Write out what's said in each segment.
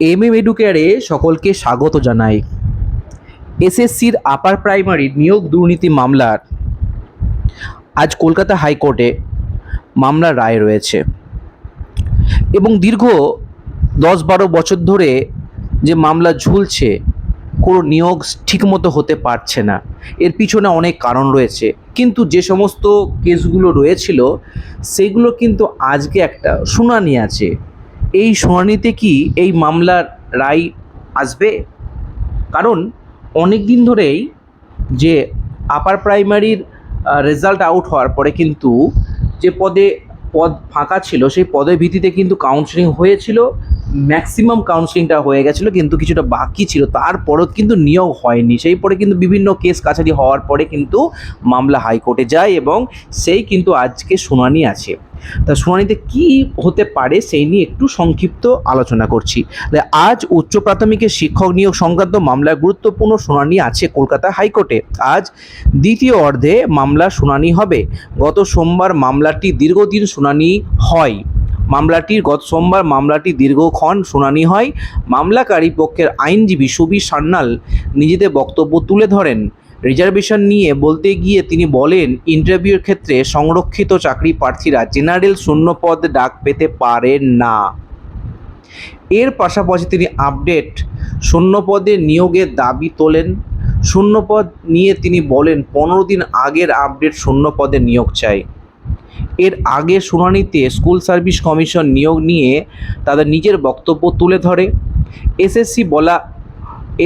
M M এডুকেয়ারে সকলকে স্বাগত জানাই। এসএসসির আপার প্রাইমারি নিয়োগ দুর্নীতি মামলার আজ কলকাতা হাইকোর্টে মামলার রায় রয়েছে। এবং দীর্ঘ দশ বারো বছর ধরে যে মামলা ঝুলছে, কোনো নিয়োগ ঠিকমতো হতে পারছে না। এর পিছনে অনেক কারণ রয়েছে। কিন্তু যে সমস্ত কেসগুলো রয়েছিল, সেগুলো কিন্তু আজকে একটা শুনানি আছে। এই শুনানিতে কি এই মামলার রায় আসবে? কারণ অনেক দিন ধরেই যে আপার প্রাইমারির রেজাল্ট আউট হওয়ার পরে কিন্তু যে পদে পদ ফাঁকা ছিল, সেই পদের ভিত্তিতে কিন্তু কাউন্সিলিং হয়েছিল। ম্যাক্সিমাম কাউন্সিলিংটা হয়ে গেছিল, কিন্তু কিছুটা বাকি ছিল। তারপরও কিন্তু নিয়োগ হয়নি। সেই পরে কিন্তু বিভিন্ন কেস কাছারি হওয়ার পরে কিন্তু মামলা হাইকোর্টে যায় এবং সেই কিন্তু আজকে শুনানি আছে। তা শুনানিতে কি হতে পারে সেই নিয়ে একটু সংক্ষিপ্ত আলোচনা করছি। আজ উচ্চ প্রাথমিকের শিক্ষক নিয়োগ সংক্রান্ত মামলার গুরুত্বপূর্ণ শুনানি আছে কলকাতা হাইকোর্টে। আজ দ্বিতীয় অর্ধে মামলার শুনানি হবে। গত সোমবার মামলাটি দীর্ঘদিন শুনানি হয়। মামলাটির গত সোমবার মামলাটি দীর্ঘক্ষণ শুনানি হয়। মামলাকারী পক্ষের আইনজীবী সুবীর সান্যাল নিজেদের বক্তব্য তুলে ধরেন। রিজার্ভেশন নিয়ে বলতে গিয়ে তিনি বলেন, ইন্টারভিউর ক্ষেত্রে সংরক্ষিত চাকরি প্রার্থীরা জেনারেল শূন্যপদ ডাক পেতে পারেন না। এর পাশাপাশি তিনি আপডেট শূন্যপদে নিয়োগের দাবি তোলেন। শূন্যপদ নিয়ে তিনি বলেন, পনেরো দিন আগের আপডেট শূন্যপদে নিয়োগ চাই। এর আগে শুনানিতে স্কুল সার্ভিস কমিশন নিয়োগ নিয়ে তাদের নিজের বক্তব্য তুলে ধরে। এসএসসি বলা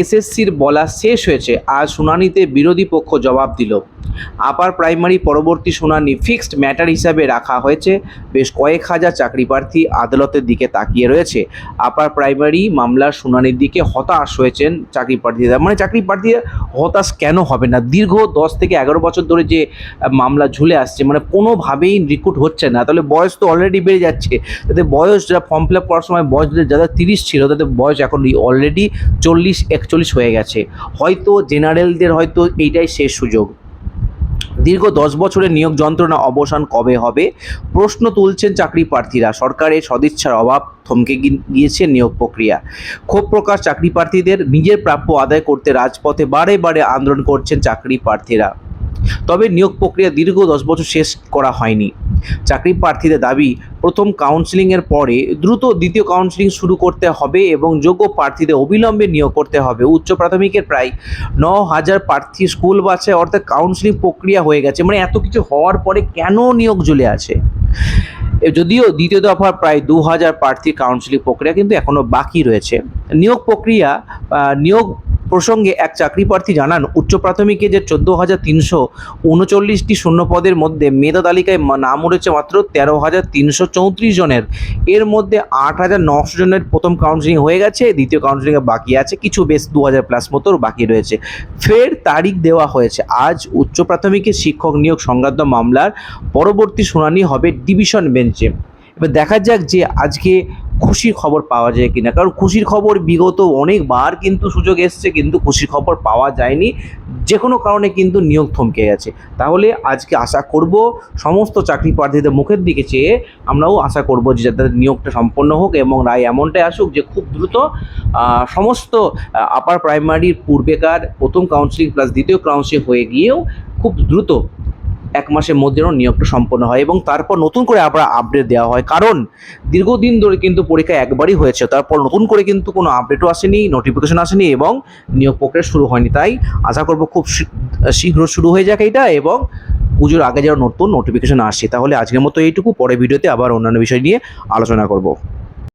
এসএসসির বলা শেষ হয়েছে আজ শুনানিতে বিরোধী পক্ষ জবাব দিল। আপার প্রাইমারি পরবর্তী শুনানি ফিক্সড ম্যাটার হিসাবে রাখা হয়েছে। বেশ কয়েক হাজার চাকরি প্রার্থী আদালতের দিকে তাকিয়ে রয়েছে। আপার প্রাইমারি মামলার শুনানির দিকে হতাশ হয়েছেন চাকরি প্রার্থীরা মানে চাকরি প্রার্থীরা হতাশ কেন হবে না? দীর্ঘ দশ থেকে এগারো বছর ধরে যে মামলা ঝুলে আসছে মানে কোনোভাবেই রিক্রুট হচ্ছে না। তাহলে বয়স তো অলরেডি বেড়ে যাচ্ছে। তাদের বয়স যারা ফর্ম ফিল আপ করার সময় বয়স যাদের তিরিশ ছিল, তাদের বয়স এখন অলরেডি চল্লিশ, একচল্লিশ হয়ে গেছে। হয়তো জেনারেলদের হয়তো এইটাই শেষ সুযোগ। দীর্ঘ দশ বছরের নিয়োগ যন্ত্রণা অবসান কবে হবে? প্রশ্ন তুলছেন চাকরি প্রার্থীরা। সরকারের সদিচ্ছার অভাব থমকে গিয়েছে নিয়োগ প্রক্রিয়া। ক্ষোভ প্রকাশ চাকরি প্রার্থীদের। নিজের প্রাপ্য আদায় করতে রাজপথে বারে বারে আন্দোলন করছেন চাকরি প্রার্থীরা। তবে নিয়োগ প্রক্রিয়া দীর্ঘ দশ বছর শেষ করা হয়নি। চাকরি প্রার্থীদের দাবি, প্রথম কাউন্সিলিংয়ের পরে দ্রুত দ্বিতীয় কাউন্সিলিং শুরু করতে হবে এবং যোগ্য প্রার্থীদের অবিলম্বে নিয়োগ করতে হবে। উচ্চ প্রাথমিকের প্রায় ন হাজার প্রার্থী স্কুল বাসে অর্থাৎ কাউন্সিলিং প্রক্রিয়া হয়ে গেছে। মানে এত কিছু হওয়ার পরে কেন নিয়োগ ঝুলে আছে? যদিও দ্বিতীয় দফার প্রায় দু হাজার প্রার্থীর কাউন্সিলিং প্রক্রিয়া কিন্তু এখনও বাকি রয়েছে। নিয়োগ প্রক্রিয়া নিয়োগ প্রসঙ্গে এক চাকরি প্রার্থী জানান, উচ্চ প্রাথমিকে যে চোদ্দ হাজার তিনশো উনচল্লিশটি শূন্যপদের মধ্যে মেধা তালিকায় নাম উঠেছে মাত্র তেরো হাজার তিনশো চৌত্রিশ জনের। এর মধ্যে আট হাজার নশো জনের প্রথম কাউন্সিলিং হয়ে গেছে, দ্বিতীয় কাউন্সিলিংয়ে বাকি আছে, কিছু বেশ দু হাজার প্লাস মতো বাকি রয়েছে। ফের তারিখ দেওয়া হয়েছে। আজ উচ্চ প্রাথমিকের শিক্ষক নিয়োগ সংক্রান্ত মামলার পরবর্তী শুনানি হবে ডিভিশন বেঞ্চে। এবার দেখা যাক যে আজকে খুশির খবর পাওয়া যায় কিনা। কারণ খুশির খবর বিগত অনেকবার কিন্তু সুযোগ এসছে, কিন্তু খুশির খবর পাওয়া যায়নি। যে কোনো কারণে কিন্তু নিয়োগ থমকে গেছে। তাহলে আজকে আশা করব সমস্ত চাকরি প্রার্থীদের মুখের দিকে চেয়ে আমরাও আশা করব যে যাতে নিয়োগটা সম্পন্ন হোক এবং রায় এমনটাই আসুক যে খুব দ্রুত সমস্ত আপার প্রাইমারির পূর্বেকার প্রথম কাউন্সিলিং প্লাস দ্বিতীয় কাউন্সিলিং হয়ে গিয়েও খুব দ্রুত এক মাসের মধ্যে নিয়োগটা সম্পন্ন হয় এবং তারপর নতুন করে আবার আপডেট দেওয়া হয়। কারণ দীর্ঘদিন ধরে কিন্তু পরীক্ষা একবারই হয়েছে, তারপর নতুন করে কিন্তু কোনো আপডেটও আসেনি নোটিফিকেশন আসেনি এবং নিয়োগ প্রক্রিয়া শুরু হয়নি। তাই আশা করব খুব শীঘ্র শুরু হয়ে যাক এইটা এবং পুজোর আগে যেন নতুন নোটিফিকেশন আসে। তাহলে আজকের মতো এইটুকু পরে ভিডিওতে আবার অন্যান্য বিষয় নিয়ে আলোচনা করব।